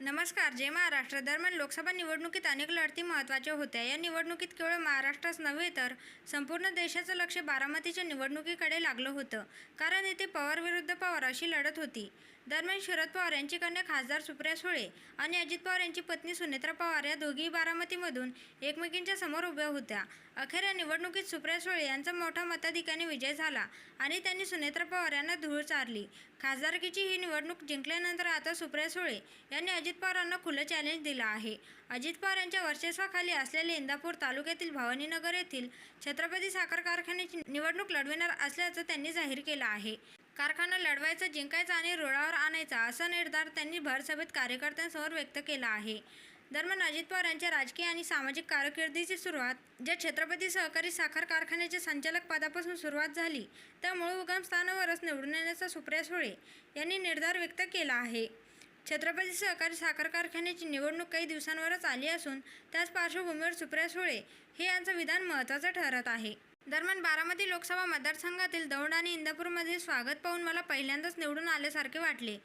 नमस्कार जय महाराष्ट्र. दरम्यान लोकसभा निवडणुकीत अनेक लढती महत्त्वाच्या होत्या. या निवडणुकीत केवळ महाराष्ट्रच नव्हे तर संपूर्ण देशाचं लक्ष बारामतीच्या निवडणुकीकडे लागलं होतं. कारण येथे पवार विरुद्ध पवार अशी लढत होती. दरम्यान शरद पवार यांची कन्या खासदार सुप्रिया सुळे आणि अजित पवार यांची पत्नी सुनेत्रा पवार या दोघीही बारामतीमधून एकमेकींच्या समोर उभ्या होत्या. अखेर या निवडणुकीत सुप्रिया सुळे यांचा मोठा मताधिकाने विजय झाला आणि त्यांनी सुनेत्रा पवार यांना धूळ चारली. खासदारकीची ही निवडणूक जिंकल्यानंतर आता सुप्रिया सुळे यांनी अजित पवारांना खुलं चॅलेंज दिलं आहे. अजित पवार यांच्या वर्चस्वाखाली असलेले इंदापूर तालुक्यातील भवानीनगर येथील छत्रपती साखर कारखान्याची निवडणूक लढविणार असल्याचं त्यांनी जाहीर केलं आहे. कारखाना लढवायचा जिंकायचा आणि रुळावर आणायचा असा निर्धार त्यांनी भरसभेत कार्यकर्त्यांसमोर व्यक्त केला आहे. दरम्यान अजित पवार यांच्या राजकीय आणि सामाजिक कारकिर्दीची सुरुवात ज्या छत्रपती सहकारी साखर कारखान्याच्या संचालक पदापासून सुरुवात झाली त्या मूळ उगमस्थानावरच निवडून येण्याचा सुप्रिया सुळे यांनी निर्धार व्यक्त केला आहे. छत्रपती सहकारी साखर कारखान्याची निवडणूक काही दिवसांवरच आली असून त्याच पार्श्वभूमीवर सुप्रिया सुळे हे यांचं विधान महत्त्वाचं ठरत आहे. दरम्यान बारामती लोकसभा मतदारसंघातील दौंड आणि इंदापूरमधील स्वागत पाहून मला पहिल्यांदाच निवडून आल्यासारखे वाटले.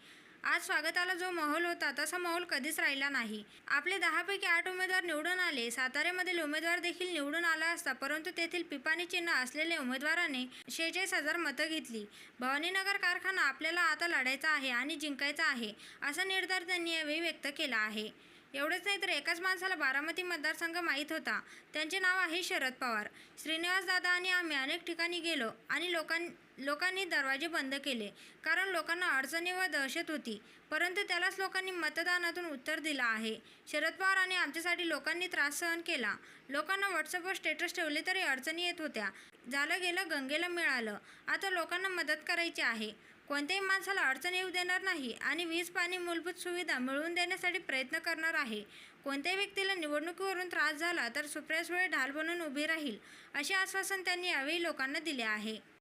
आज स्वागताला जो माहोल होता तसा माहोल कधीच राहिला नाही. आपले दहापैकी आठ उमेदवार निवडून आले. साताऱ्यामधील उमेदवार देखील निवडून आला असता परंतु तेथील पिपाणी चिन्ह असलेल्या उमेदवाराने शेहेचाळीस हजार मतं घेतली. भवानीनगर कारखाना आपल्याला आता लढायचा आहे आणि जिंकायचा आहे असा निर्धार त्यांनी यावेळी व्यक्त केला आहे. एवढंच नाही तर एकाच माणसाला बारामती मतदारसंघ माहीत होता. त्यांचे नाव आहे शरद पवार. श्रीनिवासदादा आणि आम्ही अनेक ठिकाणी गेलो आणि लोकां लोकांनी दरवाजे बंद केले. कारण लोकांना अडचणी व दहशत होती. परंतु त्यालाच लोकांनी मतदानातून उत्तर दिलं आहे. शरद पवार आणि आमच्यासाठी लोकांनी त्रास सहन केला. लोकांना व्हॉट्सअपवर स्टेटस ठेवले तरी अडचणी येत होत्या. झालं गेलं गंगेला मिळालं. आता लोकांना मदत करायची आहे. कोणत्याही माणसाला अडचण येऊ देणार नाही आणि वीज पाणी मूलभूत सुविधा मिळवून देण्यासाठी प्रयत्न करणार आहे. कोणत्याही व्यक्तीला निवडणुकीवरून त्रास झाला तर सुप्रिया सुळे ढाल बनून उभी राहील असे आश्वासन त्यांनी यावेळी लोकांना दिले आहे.